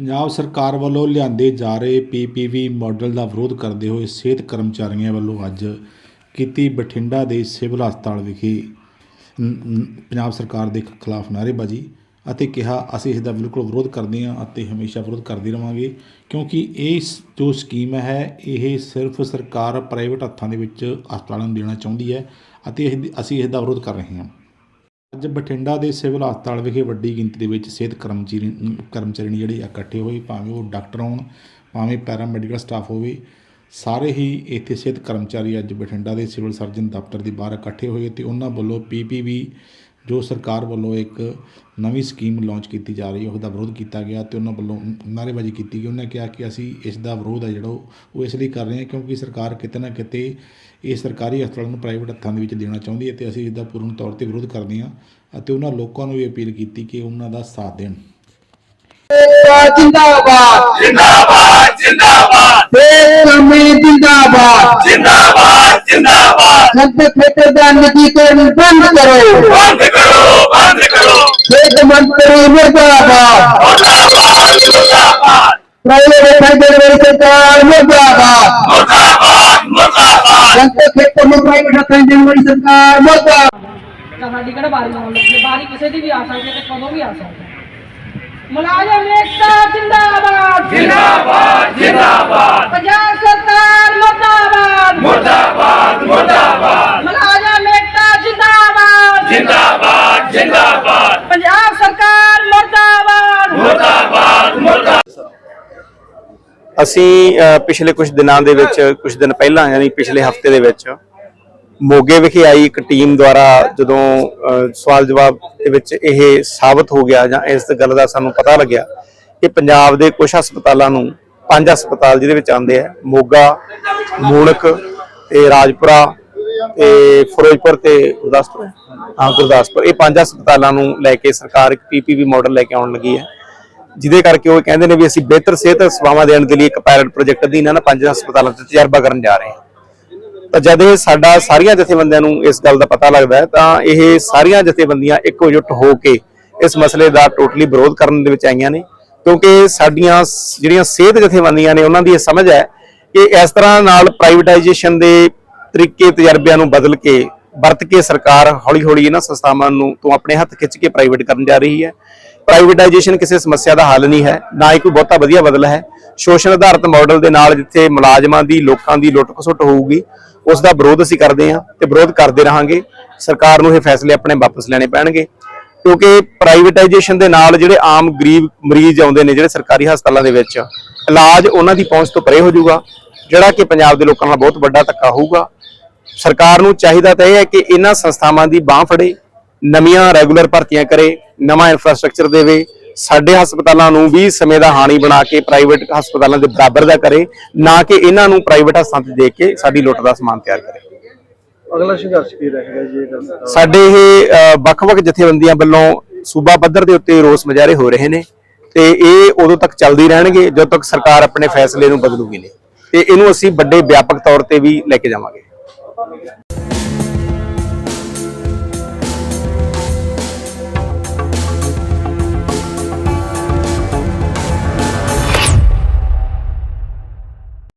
ਪੰਜਾਬ ਸਰਕਾਰ ਵੱਲੋਂ ਲਿਆਂਦੇ ਜਾ ਰਹੇ ਪੀਪੀਵੀ ਮਾਡਲ ਦਾ ਵਿਰੋਧ ਕਰਦੇ ਹੋਏ ਸਿਹਤ ਕਰਮਚਾਰੀਆਂ ਵੱਲੋਂ ਅੱਜ ਕੀਤੀ ਬਠਿੰਡਾ ਦੇ ਸਿਵਲ ਹਸਪਤਾਲ ਵਿਖੇ ਪੰਜਾਬ ਸਰਕਾਰ ਦੇ ਖਿਲਾਫ ਨਾਅਰੇਬਾਜ਼ੀ ਅਤੇ ਕਿਹਾ, ਅਸੀਂ ਇਸ ਦਾ ਬਿਲਕੁਲ ਵਿਰੋਧ ਕਰਦੇ ਹਾਂ ਅਤੇ ਹਮੇਸ਼ਾ ਵਿਰੋਧ ਕਰਦੇ ਰਵਾਂਗੇ, ਕਿਉਂਕਿ ਇਹ ਜੋ ਸਕੀਮ ਹੈ, ਇਹ ਸਿਰਫ ਸਰਕਾਰ ਪ੍ਰਾਈਵੇਟ ਹੱਥਾਂ ਦੇ ਵਿੱਚ ਹਸਪਤਾਲਾਂ ਨੂੰ ਦੇਣਾ ਚਾਹੁੰਦੀ ਹੈ ਅਤੇ ਇਹ, ਅਸੀਂ ਇਸ ਦਾ ਵਿਰੋਧ ਕਰ ਰਹੇ ਹਾਂ। ਅੱਜ ਬਠਿੰਡਾ ਦੇ ਸਿਵਲ ਹਸਪਤਾਲ ਵਿਖੇ ਵੱਡੀ ਗਿਣਤੀ ਦੇ ਵਿੱਚ ਸਿਹਤ ਕਰਮਚਾਰੀ ਕਰਮਚਾਰੀ ਨੇ ਜਿਹੜੇ ਇਕੱਠੇ ਹੋਏ, ਭਾਵੇਂ ਉਹ ਡਾਕਟਰ ਹੋਣ, ਭਾਵੇਂ ਪੈਰਾਮੈਡੀਕਲ ਸਟਾਫ ਹੋਵੇ, ਸਾਰੇ ਹੀ ਇੱਥੇ ਸਿਹਤ ਕਰਮਚਾਰੀ ਅੱਜ ਬਠਿੰਡਾ ਦੇ ਸਿਵਲ ਸਰਜਨ ਦਫ਼ਤਰ ਦੇ ਬਾਹਰ ਇਕੱਠੇ ਹੋਏ ਤੇ ਉਹਨਾਂ ਵੱਲੋਂ ਪੀਪੀਵੀ ਜੋ ਸਰਕਾਰ ਵੱਲੋਂ ਇੱਕ ਨਵੀਂ ਸਕੀਮ ਲਾਂਚ ਕੀਤੀ ਜਾ ਰਹੀ ਹੈ ਉਹਦਾ ਵਿਰੋਧ ਕੀਤਾ ਗਿਆ ਤੇ ਉਹਨਾਂ ਵੱਲੋਂ ਨਾਅਰੇਬਾਜ਼ੀ ਕੀਤੀ ਗਈ। ਉਹਨਾਂ ਕਿਹਾ ਕਿ ਅਸੀਂ ਇਸ ਦਾ ਵਿਰੋਧ ਹੈ ਜਿਹੜਾ ਉਹ ਇਸ ਲਈ ਕਰ ਰਹੇ ਹਾਂ ਕਿਉਂਕਿ ਸਰਕਾਰ ਕਿਤੇ ਨਾ ਕਿਤੇ ਇਹ ਸਰਕਾਰੀ ਹਸਪਤਾਲਾਂ ਨੂੰ ਪ੍ਰਾਈਵੇਟ ਹੱਥਾਂ ਦੇ ਵਿੱਚ ਦੇਣਾ ਚਾਹੁੰਦੀ ਹੈ ਤੇ ਅਸੀਂ ਇਸ ਦਾ ਪੂਰਨ ਤੌਰ ਤੇ ਵਿਰੋਧ ਕਰਦੇ ਹਾਂ ਅਤੇ ਉਹਨਾਂ ਲੋਕਾਂ ਨੂੰ ਵੀ ਅਪੀਲ ਕੀਤੀ ਕਿ ਉਹਨਾਂ ਦਾ ਸਾਥ ਦੇਣ। ਜਿੰਦਾਬਾਦ ਜਿੰਦਾਬਾਦ। ਜਿੰਦਾਬਾਦ। ਤੇ ਕਮੀ ਜਿੰਦਾਬਾਦ ਜਿੰਦਾਬਾਦ। ਜਿੰਦਾਬਾਦ ਸੰਤ ਖੇਤਰ ਦਾ ਨਜੀਕਰਨ ਬੰਦ ਕਰੋ ਬੰਦ ਕਰੋ ਬੰਦ ਕਰੋ ਸਿਹਤ ਮੰਤਰੀ ਮੁਰਦਾਬਾਦ ਮੁਰਦਾਬਾਦ ਮੁਰਦਾਬਾਦ ਪ੍ਰਾਈਵੇਟ ਫੈਡਰਲ ਸਰਕਾਰ ਮੁਰਦਾਬਾਦ ਮੁਰਦਾਬਾਦ ਮੁਰਦਾਬਾਦ ਸੰਤ ਖੇਤਰ ਨੂੰ ਪ੍ਰਾਈਵੇਟ ਹੱਥਾਂ ਦੇਣ ਵਾਲੀ ਸਰਕਾਰ ਮੁਰਦਾਬਾਦ ਤਾਂ ਸਾਡੀ ਕਿਹੜਾ ਬਾਰੀ ਆਉਣ ਲੱਗੀ ਹੈ? ਬਾਰੀ ਕਿਸੇ ਦੀ ਵੀ ਆ ਸਕਦੀ ਹੈ ਤੇ ਕਦੋਂ ਵੀ ਆ ਸਕਦੀ ਹੈ। ਮੁਲਾਜ਼ਮ ਏਕਤਾ ਜਿੰਦਾਬਾਦ। ਜਿੰਦਾਬਾਦ ਜਿੰਦਾਬਾਦ ਪੰਜਾਬ ਸਰਕਾਰ ਮੁਰਦਾਬਾਦ ਮੁਰਦਾਬਾਦ ਮੁਰਦਾਬਾਦ ਮੁਲਾਜ਼ਮ ਏਕਤਾ ਜਿੰਦਾਬਾਦ ਜਿੰਦਾਬਾਦ ਜਿੰਦਾਬਾਦ ਪੰਜਾਬ ਸਰਕਾਰ ਮੁਰਦਾਬਾਦ ਮੁਰਦਾਬਾਦ ਮੁਰਦਾਬਾਦ ਅਸੀਂ ਪਿਛਲੇ ਕੁਝ ਦਿਨਾਂ ਦੇ ਵਿੱਚ ਕੁਝ ਦਿਨ ਪਹਿਲਾਂ, ਯਾਨੀ ਪਿਛਲੇ ਹਫ਼ਤੇ ਦੇ ਵਿੱਚ, ਮੋਗੇ ਵਿਖੇ ਆਈ ਇੱਕ ਟੀਮ ਦੁਆਰਾ ਜਦੋਂ ਸਵਾਲ ਜਵਾਬ ਦੇ ਵਿੱਚ ਇਹ ਸਾਬਤ ਹੋ ਗਿਆ ਜਾਂ ਇਸ ਗੱਲ ਦਾ ਸਾਨੂੰ ਪਤਾ ਲੱਗਿਆ ਕਿ ਪੰਜਾਬ ਦੇ ਕੁਝ ਹਸਪਤਾਲਾਂ ਨੂੰ, ਪੰਜ ਹਸਪਤਾਲ ਜਿਹਦੇ ਵਿੱਚ ਆਉਂਦੇ ਆ, ਮੋਗਾ ਮੂਣਕ ਤੇ ਰਾਜਪੁਰਾ ਤੇ ਫਿਰੋਜ਼ਪੁਰ ਤੇ ਗੁਰਦਾਸਪੁਰ। ਹਾਂ, ਗੁਰਦਾਸਪੁਰ। ਇਹ ਪੰਜ ਹਸਪਤਾਲਾਂ ਨੂੰ ਲੈ ਕੇ ਸਰਕਾਰ ਇੱਕ ਪੀਪੀਵੀ ਮਾਡਲ ਲੈ ਕੇ ਆਉਣ ਲੱਗੀ ਹੈ। ਜਿਹਦੇ ਕਰਕੇ ਉਹ ਕਹਿੰਦੇ ਨੇ ਵੀ ਅਸੀਂ ਬਿਹਤਰ ਸਿਹਤ ਸੇਵਾਵਾਂ ਦੇਣ ਦੇ ਲਈ ਇੱਕ ਪਾਇਲਟ ਪ੍ਰੋਜੈਕਟ ਅਧੀਨ ਇਹਨਾਂ ਪੰਜ ਹਸਪਤਾਲਾਂ 'ਚ ਤਜਰਬਾ ਕਰਨ ਜਾ ਰਹੇ ਹਾਂ। ਤਾਂ ਜਦ ਇਹ ਸਾਡਾ ਸਾਰੀਆਂ ਜਥੇਬੰਦੀਆਂ ਨੂੰ ਇਸ ਗੱਲ ਦਾ ਪਤਾ ਲੱਗਦਾ ਤਾਂ ਇਹ ਸਾਰੀਆਂ ਜਥੇਬੰਦੀਆਂ ਇੱਕੋ-ਜੁੱਟ ਹੋ ਕੇ ਇਸ ਮਸਲੇ ਦਾ ਟੋਟਲੀ ਵਿਰੋਧ ਕਰਨ ਦੇ ਵਿੱਚ ਆਈਆਂ ਨੇ, ਕਿਉਂਕਿ ਸਾਡੀਆਂ ਜਿਹੜੀਆਂ ਸਿਹਤ ਜਥੇਬੰਦੀਆਂ ਨੇ, ਉਹਨਾਂ ਦੀ ਇਹ ਸਮਝ ਹੈ ਕਿ ਇਸ ਤਰ੍ਹਾਂ ਨਾਲ ਪ੍ਰਾਈਵੇਟਾਈਜੇਸ਼ਨ ਦੇ ਤਰੀਕੇ, ਤਜਰਬਿਆਂ ਨੂੰ ਬਦਲ ਕੇ, ਵਰਤ ਕੇ ਸਰਕਾਰ ਹੌਲੀ-ਹੌਲੀ ਇਹਨਾਂ ਸੰਸਥਾਵਾਂ ਨੂੰ ਤੋਂ ਆਪਣੇ ਹੱਥ ਖਿੱਚ ਕੇ ਪ੍ਰਾਈਵੇਟ ਕਰਨ ਜਾ ਰਹੀ ਹੈ। ਪ੍ਰਾਈਵੇਟਾਈਜੇਸ਼ਨ ਕਿਸੇ ਸਮੱਸਿਆ ਦਾ ਹੱਲ ਨਹੀਂ ਹੈ, ਨਾ ਹੀ ਕੋਈ ਬਹੁਤਾ ਵਧੀਆ ਬਦਲ ਹੈ। ਸ਼ੋਸ਼ਣ ਆਧਾਰਿਤ ਮਾਡਲ ਦੇ ਨਾਲ ਜਿੱਥੇ ਮੁਲਾਜ਼ਮਾਂ ਦੀ, ਲੋਕਾਂ ਦੀ ਲੁੱਟ ਖਸੁੱਟ ਹੋਊਗੀ, ਉਸ ਦਾ ਵਿਰੋਧ ਅਸੀਂ ਕਰਦੇ ਹਾਂ ਤੇ ਵਿਰੋਧ ਕਰਦੇ ਰਹਾਂਗੇ। ਸਰਕਾਰ ਨੂੰ ਇਹ ਫੈਸਲੇ ਆਪਣੇ ਵਾਪਸ ਲੈਣੇ ਪੈਣਗੇ। ਕਿਉਂਕਿ ਪ੍ਰਾਈਵੇਟਾਈਜੇਸ਼ਨ ਦੇ ਨਾਲ ਜਿਹੜੇ ਆਮ ਗਰੀਬ ਮਰੀਜ਼ ਆਉਂਦੇ ਨੇ, ਜਿਹੜੇ ਸਰਕਾਰੀ ਹਸਪਤਾਲਾਂ ਦੇ ਵਿੱਚ, ਇਲਾਜ ਉਹਨਾਂ ਦੀ ਪਹੁੰਚ ਤੋਂ ਪਰੇ ਹੋ ਜਾਊਗਾ, ਜਿਹੜਾ ਕਿ ਪੰਜਾਬ ਦੇ ਲੋਕਾਂ ਨਾਲ ਬਹੁਤ ਵੱਡਾ ਧੱਕਾ ਹੋਊਗਾ। ਸਰਕਾਰ ਨੂੰ ਚਾਹੀਦਾ ਤਾਂ ਇਹ ਹੈ ਕਿ ਇਹਨਾਂ ਸੰਸਥਾਵਾਂ ਦੀ ਬਾਹ ਫੜੇ, ਨਵੀਆਂ ਰੈਗੂਲਰ ਭਰਤੀਆਂ ਕਰੇ ਨਵਾਂ ਇਨਫਰਾਸਟ੍ਰਕਚਰ ਦੇਵੇ ਸਾਡੇ ਹਸਪਤਾਲਾਂ ਨੂੰ ਵੀ ਸਮੇਂ ਦਾ ਹਾਨੀ ਬਣਾ ਕੇ ਪ੍ਰਾਈਵੇਟ ਹਸਪਤਾਲਾਂ ਦੇ ਬਰਾਬਰ ਦਾ ਕਰੇ ਨਾ ਕਿ ਇਹਨਾਂ ਨੂੰ ਪ੍ਰਾਈਵੇਟ ਹਸਪਤਾਲਾਂ ਤੇ ਦੇ ਕੇ ਸਾਡੀ ਲੁੱਟ ਦਾ ਸਮਾਨ ਤਿਆਰ ਕਰੇ। ਅਗਲਾ ਸੰਘਰਸ਼ ਕੀ ਰਹੇਗਾ ਜੀ ਇਹ ਗੱਲ ਸਾਡੇ ਇਹ ਵੱਖ-ਵੱਖ ਜਥੇਬੰਦੀਆਂ ਵੱਲੋਂ ਸੂਬਾ ਪੱਧਰ ਦੇ ਉੱਤੇ ਰੋਸ ਮੁਜ਼ਾਹਰੇ ਹੋ ਰਹੇ ਨੇ ਤੇ ਇਹ ਉਦੋਂ ਤੱਕ ਚੱਲਦੇ ਰਹਿਣਗੇ ਜਦੋਂ ਤੱਕ ਸਰਕਾਰ ਆਪਣੇ ਫੈਸਲੇ ਨੂੰ ਬਦਲੂਗੀ ਨਹੀਂ। ਤੇ ਇਹਨੂੰ ਅਸੀਂ ਵੱਡੇ ਵਿਆਪਕ ਤੌਰ ਤੇ ਵੀ ਲੈ ਕੇ ਜਾਵਾਂਗੇ।